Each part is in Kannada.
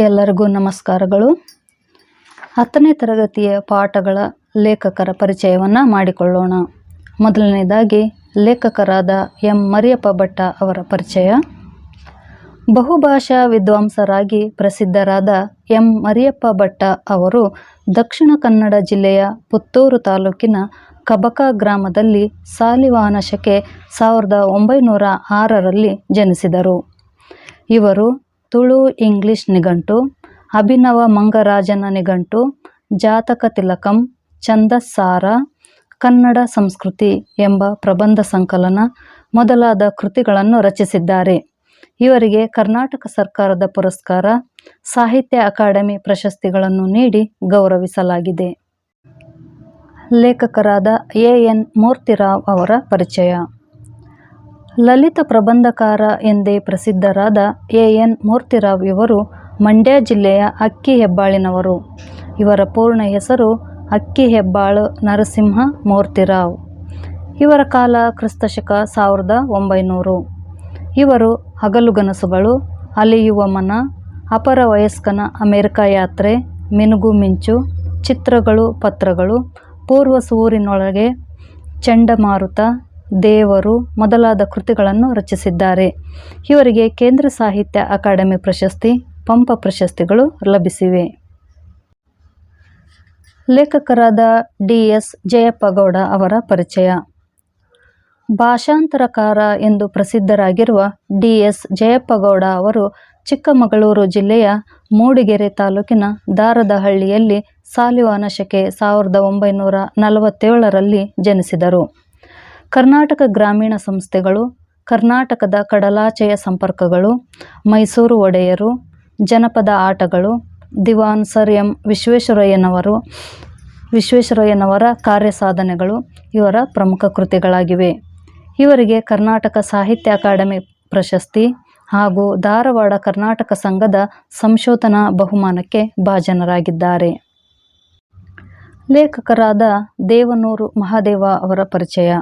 ಎಲ್ಲರಿಗೂ ನಮಸ್ಕಾರಗಳು. ಹತ್ತನೇ ತರಗತಿಯ ಪಾಠಗಳ ಲೇಖಕರ ಪರಿಚಯವನ್ನು ಮಾಡಿಕೊಳ್ಳೋಣ. ಮೊದಲನೇದಾಗಿ ಲೇಖಕರಾದ ಎಂ. ಮರಿಯಪ್ಪ ಭಟ್ಟ ಅವರ ಪರಿಚಯ. ಬಹುಭಾಷಾ ವಿದ್ವಾಂಸರಾಗಿ ಪ್ರಸಿದ್ಧರಾದ ಎಂ. ಮರಿಯಪ್ಪ ಭಟ್ಟ ಅವರು ದಕ್ಷಿಣ ಕನ್ನಡ ಜಿಲ್ಲೆಯ ಪುತ್ತೂರು ತಾಲೂಕಿನ ಕಬಕ ಗ್ರಾಮದಲ್ಲಿ ಸಾಲಿವಾಹನ ಶಕೆ ಸಾವಿರದ ಒಂಬೈನೂರ ಆರರಲ್ಲಿ ಜನಿಸಿದರು. ಇವರು ತುಳು ಇಂಗ್ಲಿಷ್ ನಿಘಂಟು, ಅಭಿನವ ಮಂಗರಾಜನ ನಿಘಂಟು, ಜಾತಕ ತಿಲಕಂ, ಛಂದಸ್ಸಾರ, ಕನ್ನಡ ಸಂಸ್ಕೃತಿ ಎಂಬ ಪ್ರಬಂಧ ಸಂಕಲನ ಮೊದಲಾದ ಕೃತಿಗಳನ್ನು ರಚಿಸಿದ್ದಾರೆ. ಇವರಿಗೆ ಕರ್ನಾಟಕ ಸರ್ಕಾರದ ಪುರಸ್ಕಾರ, ಸಾಹಿತ್ಯ ಅಕಾಡೆಮಿ ಪ್ರಶಸ್ತಿಗಳನ್ನು ನೀಡಿ ಗೌರವಿಸಲಾಗಿದೆ. ಲೇಖಕರಾದ ಎ ಎನ್ ಮೂರ್ತಿರಾವ್ ಅವರ ಪರಿಚಯ. ಲಲಿತ ಪ್ರಬಂಧಕಾರ ಎಂದೇ ಪ್ರಸಿದ್ಧರಾದ ಎ. ಎನ್. ಮೂರ್ತಿರಾವ್ ಇವರು ಮಂಡ್ಯ ಜಿಲ್ಲೆಯ ಅಕ್ಕಿ ಹೆಬ್ಬಾಳಿನವರು. ಇವರ ಪೂರ್ಣ ಹೆಸರು ಅಕ್ಕಿ ಹೆಬ್ಬಾಳು ನರಸಿಂಹ ಮೂರ್ತಿರಾವ್. ಇವರ ಕಾಲ ಕ್ರಿಸ್ತಶಕ ಸಾವಿರದ ಒಂಬೈನೂರು. ಇವರು ಹಗಲುಗನಸುಗಳು ಅಲಿಯುವ ಮನ, ಅಪರ ವಯಸ್ಕನ ಅಮೆರಿಕ ಯಾತ್ರೆ, ಮಿನುಗು ಮಿಂಚು, ಚಿತ್ರಗಳು, ಪತ್ರಗಳು, ಪೂರ್ವ ಸೂರಿನೊಳಗೆ ಚಂಡಮಾರುತ ದೇವರು ಮೊದಲಾದ ಕೃತಿಗಳನ್ನು ರಚಿಸಿದ್ದಾರೆ. ಇವರಿಗೆ ಕೇಂದ್ರ ಸಾಹಿತ್ಯ ಅಕಾಡೆಮಿ ಪ್ರಶಸ್ತಿ, ಪಂಪ ಪ್ರಶಸ್ತಿಗಳು ಲಭಿಸಿವೆ. ಲೇಖಕರಾದ ಡಿ ಎಸ್ ಜಯಪ್ಪಗೌಡ ಅವರ ಪರಿಚಯ. ಭಾಷಾಂತರಕಾರ ಎಂದು ಪ್ರಸಿದ್ಧರಾಗಿರುವ ಡಿ ಎಸ್ ಜಯಪ್ಪಗೌಡ ಅವರು ಚಿಕ್ಕಮಗಳೂರು ಜಿಲ್ಲೆಯ ಮೂಡಿಗೆರೆ ತಾಲೂಕಿನ ದಾರದಹಳ್ಳಿಯಲ್ಲಿ ಸಾಲಿವಾನಶಕೆ ಸಾವಿರದ ಒಂಬೈನೂರ ನಲವತ್ತೇಳರಲ್ಲಿ ಜನಿಸಿದರು. ಕರ್ನಾಟಕ ಗ್ರಾಮೀಣ ಸಂಸ್ಥೆಗಳು, ಕರ್ನಾಟಕದ ಕಡಲಾಚೆಯ ಸಂಪರ್ಕಗಳು, ಮೈಸೂರು ಒಡೆಯರು, ಜನಪದ ಆಟಗಳು, ದಿವಾನ್ ಸರ್ ಎಂ ವಿಶ್ವೇಶ್ವರಯ್ಯನವರು, ವಿಶ್ವೇಶ್ವರಯ್ಯನವರ ಕಾರ್ಯಸಾಧನೆಗಳು ಇವರ ಪ್ರಮುಖ ಕೃತಿಗಳಾಗಿವೆ. ಇವರಿಗೆ ಕರ್ನಾಟಕ ಸಾಹಿತ್ಯ ಅಕಾಡೆಮಿ ಪ್ರಶಸ್ತಿ ಹಾಗೂ ಧಾರವಾಡ ಕರ್ನಾಟಕ ಸಂಘದ ಸಂಶೋಧನಾ ಬಹುಮಾನಕ್ಕೆ ಭಾಜನರಾಗಿದ್ದಾರೆ. ಲೇಖಕರಾದ ದೇವನೂರು ಮಹಾದೇವ ಅವರ ಪರಿಚಯ.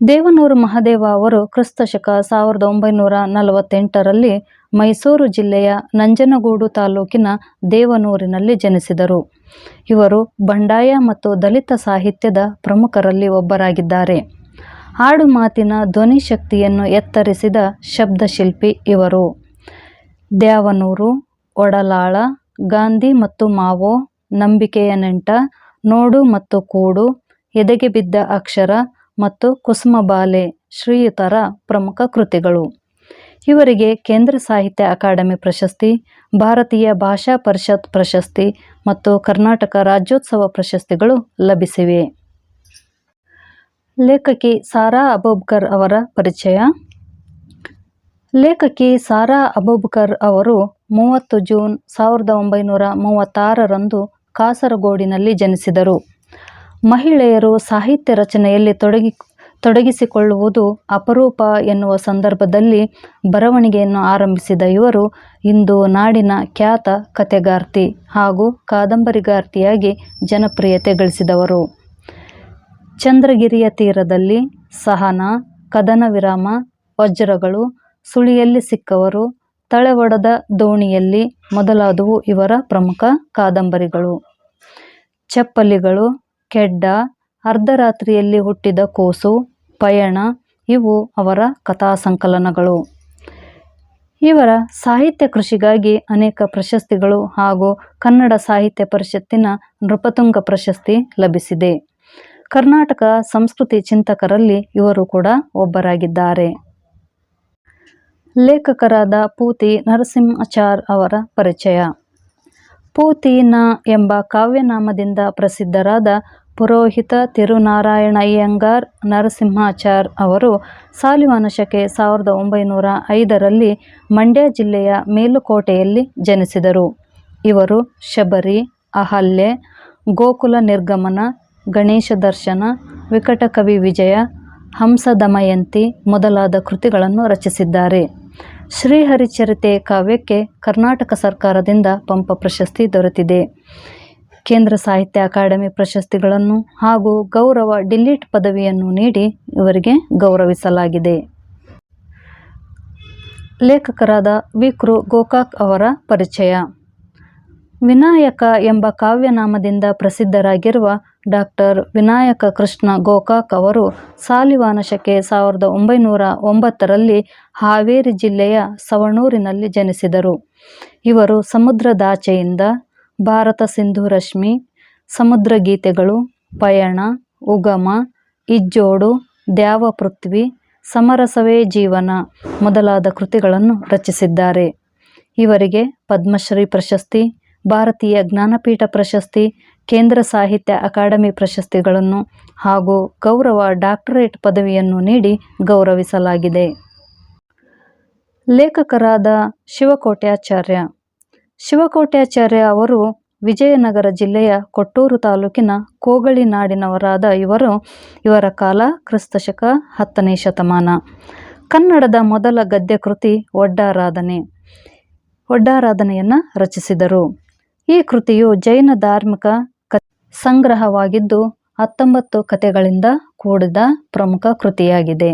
ದೇವನೂರು ಮಹಾದೇವ ಅವರು ಕ್ರಿಸ್ತಶಕ ಸಾವಿರದ ಒಂಬೈನೂರ ನಲವತ್ತೆಂಟರಲ್ಲಿ ಮೈಸೂರು ಜಿಲ್ಲೆಯ ನಂಜನಗೂಡು ತಾಲೂಕಿನ ದೇವನೂರಿನಲ್ಲಿ ಜನಿಸಿದರು. ಇವರು ಬಂಡಾಯ ಮತ್ತು ದಲಿತ ಸಾಹಿತ್ಯದ ಪ್ರಮುಖರಲ್ಲಿ ಒಬ್ಬರಾಗಿದ್ದಾರೆ. ಆಡು ಮಾತಿನ ಧ್ವನಿ ಶಕ್ತಿಯನ್ನು ಎತ್ತರಿಸಿದ ಶಬ್ದಶಿಲ್ಪಿ ಇವರು. ದ್ಯಾವನೂರು, ಒಡಲಾಳ, ಗಾಂಧಿ ಮತ್ತು ಮಾವೋ, ನಂಬಿಕೆಯ ನೆಂಟ, ನೋಡು ಮತ್ತು ಕೂಡು, ಎದೆಗೆ ಬಿದ್ದ ಅಕ್ಷರ ಮತ್ತು ಕುಸುಮಬಾಲೆ ಶ್ರೀಯುತರ ಪ್ರಮುಖ ಕೃತಿಗಳು. ಇವರಿಗೆ ಕೇಂದ್ರ ಸಾಹಿತ್ಯ ಅಕಾಡೆಮಿ ಪ್ರಶಸ್ತಿ, ಭಾರತೀಯ ಭಾಷಾ ಪರಿಷತ್ ಪ್ರಶಸ್ತಿ ಮತ್ತು ಕರ್ನಾಟಕ ರಾಜ್ಯೋತ್ಸವ ಪ್ರಶಸ್ತಿಗಳು ಲಭಿಸಿವೆ. ಲೇಖಕಿ ಸಾರಾ ಅಬೋಬ್ಕರ್ ಅವರ ಪರಿಚಯ. ಲೇಖಕಿ ಸಾರಾ ಅಬೋಬ್ಕರ್ ಅವರು ಮೂವತ್ತು ಜೂನ್ ಸಾವಿರದ ಒಂಬೈನೂರ ಮೂವತ್ತಾರರಂದು ಕಾಸರಗೋಡಿನಲ್ಲಿ ಜನಿಸಿದರು. ಮಹಿಳೆಯರು ಸಾಹಿತ್ಯ ರಚನೆಯಲ್ಲಿ ತೊಡಗಿ, ತೊಡಗಿಸಿಕೊಳ್ಳುವುದು ಅಪರೂಪ ಎನ್ನುವ ಸಂದರ್ಭದಲ್ಲಿ ಬರವಣಿಗೆಯನ್ನು ಆರಂಭಿಸಿದ ಇವರು ಇಂದು ನಾಡಿನ ಖ್ಯಾತ ಕಥೆಗಾರ್ತಿ ಹಾಗೂ ಕಾದಂಬರಿಗಾರ್ತಿಯಾಗಿ ಜನಪ್ರಿಯತೆ ಗಳಿಸಿದವರು. ಚಂದ್ರಗಿರಿಯ ತೀರದಲ್ಲಿ ಸಹನ, ಕದನ ವಿರಾಮ, ವಜ್ರಗಳು, ಸುಳಿಯಲ್ಲಿ ಸಿಕ್ಕವರು, ತಳೆವಡದ ದೋಣಿಯಲ್ಲಿ ಮೊದಲಾದವು ಇವರ ಪ್ರಮುಖ ಕಾದಂಬರಿಗಳು. ಚಪ್ಪಲಿಗಳು ಕೆಡ್ಡ, ಅರ್ಧರಾತ್ರಿಯಲ್ಲಿ ಹುಟ್ಟಿದ ಕೂಸು, ಪಯಣ, ಇವು ಅವರ ಕಥಾ ಸಂಕಲನಗಳು ಇವರ ಸಾಹಿತ್ಯ ಕೃಷಿಗಾಗಿ ಅನೇಕ ಪ್ರಶಸ್ತಿಗಳು ಹಾಗೂ ಕನ್ನಡ ಸಾಹಿತ್ಯ ಪರಿಷತ್ತಿನ ನೃಪತುಂಗ ಪ್ರಶಸ್ತಿ ಲಭಿಸಿದೆ. ಕರ್ನಾಟಕ ಸಂಸ್ಕೃತಿ ಚಿಂತಕರಲ್ಲಿ ಇವರು ಕೂಡ ಒಬ್ಬರಾಗಿದ್ದಾರೆ. ಲೇಖಕರಾದ ಪೂತಿ ನರಸಿಂಹಚಾರ್ ಅವರ ಪರಿಚಯ. ಪೂತಿ ನ ಎಂಬ ಕಾವ್ಯನಾಮದಿಂದ ಪ್ರಸಿದ್ಧರಾದ ಪುರೋಹಿತ ತಿರುನಾರಾಯಣ ಅಯ್ಯಂಗಾರ್ ನರಸಿಂಹಾಚಾರ್ ಅವರು ಸಾಲಿವಾನಶಕೆ ಸಾವಿರದ ಒಂಬೈನೂರ ಐದರಲ್ಲಿ ಮಂಡ್ಯ ಜಿಲ್ಲೆಯ ಮೇಲುಕೋಟೆಯಲ್ಲಿ ಜನಿಸಿದರು. ಇವರು ಶಬರಿ, ಅಹಲ್ಯೆ, ಗೋಕುಲ ನಿರ್ಗಮನ, ಗಣೇಶ ದರ್ಶನ, ವಿಕಟಕವಿ ವಿಜಯ, ಹಂಸದಮಯಂತಿ ಮೊದಲಾದ ಕೃತಿಗಳನ್ನು ರಚಿಸಿದ್ದಾರೆ. ಶ್ರೀಹರಿಚರಿತೆ ಕಾವ್ಯಕ್ಕೆ ಕರ್ನಾಟಕ ಸರ್ಕಾರದಿಂದ ಪಂಪ ಪ್ರಶಸ್ತಿ ದೊರೆತಿದೆ. ಕೇಂದ್ರ ಸಾಹಿತ್ಯ ಅಕಾಡೆಮಿ ಪ್ರಶಸ್ತಿಗಳನ್ನು ಹಾಗೂ ಗೌರವ ಡಿಲೀಟ್ ಪದವಿಯನ್ನು ನೀಡಿ ಇವರಿಗೆ ಗೌರವಿಸಲಾಗಿದೆ. ಲೇಖಕರಾದ ವಿ ಕೃ ಗೋಕಾಕ್ ಅವರ ಪರಿಚಯ. ವಿನಾಯಕ ಎಂಬ ಕಾವ್ಯನಾಮದಿಂದ ಪ್ರಸಿದ್ಧರಾಗಿರುವ ಡಾಕ್ಟರ್ ವಿನಾಯಕ ಕೃಷ್ಣ ಗೋಕಾಕ್ ಅವರು ಸಾಲಿವಾನ ಶಕೆ ಸಾವಿರದ ಒಂಬೈನೂರ ಒಂಬತ್ತರಲ್ಲಿ ಹಾವೇರಿ ಜಿಲ್ಲೆಯ ಸವಣೂರಿನಲ್ಲಿ ಜನಿಸಿದರು. ಇವರು ಸಮುದ್ರದಾಚೆಯಿಂದ ಭಾರತ ಸಿಂಧು ರಶ್ಮಿ, ಸಮುದ್ರ ಗೀತೆಗಳು, ಪಯಣ, ಉಗಮ, ಇಜ್ಜೋಡು, ದ್ಯಾವ ಪೃಥ್ವಿ, ಸಮರಸವೇ ಜೀವನ ಮೊದಲಾದ ಕೃತಿಗಳನ್ನು ರಚಿಸಿದ್ದಾರೆ. ಇವರಿಗೆ ಪದ್ಮಶ್ರೀ ಪ್ರಶಸ್ತಿ, ಭಾರತೀಯ ಜ್ಞಾನಪೀಠ ಪ್ರಶಸ್ತಿ, ಕೇಂದ್ರ ಸಾಹಿತ್ಯ ಅಕಾಡೆಮಿ ಪ್ರಶಸ್ತಿಗಳನ್ನು ಹಾಗೂ ಗೌರವ ಡಾಕ್ಟರೇಟ್ ಪದವಿಯನ್ನು ನೀಡಿ ಗೌರವಿಸಲಾಗಿದೆ. ಲೇಖಕರಾದ ಶಿವಕೋಟ್ಯಾಚಾರ್ಯ ಶಿವಕೋಟ್ಯಾಚಾರ್ಯ ಅವರು ವಿಜಯನಗರ ಜಿಲ್ಲೆಯ ಕೊಟ್ಟೂರು ತಾಲೂಕಿನ ಕೋಗಳಿ ನಾಡಿನವರಾದ ಇವರು ಇವರ ಕಾಲ ಕ್ರಿಸ್ತಶಕ ಹತ್ತನೇ ಶತಮಾನ. ಕನ್ನಡದ ಮೊದಲ ಗದ್ಯ ಕೃತಿ ಒಡ್ಡಾರಾಧನೆ. ಒಡ್ಡಾರಾಧನೆಯನ್ನು ರಚಿಸಿದರು. ಈ ಕೃತಿಯು ಜೈನ ಧಾರ್ಮಿಕ ಕ ಸಂಗ್ರಹವಾಗಿದ್ದು ಹತ್ತೊಂಬತ್ತು ಕಥೆಗಳಿಂದ ಕೂಡಿದ ಪ್ರಮುಖ ಕೃತಿಯಾಗಿದೆ.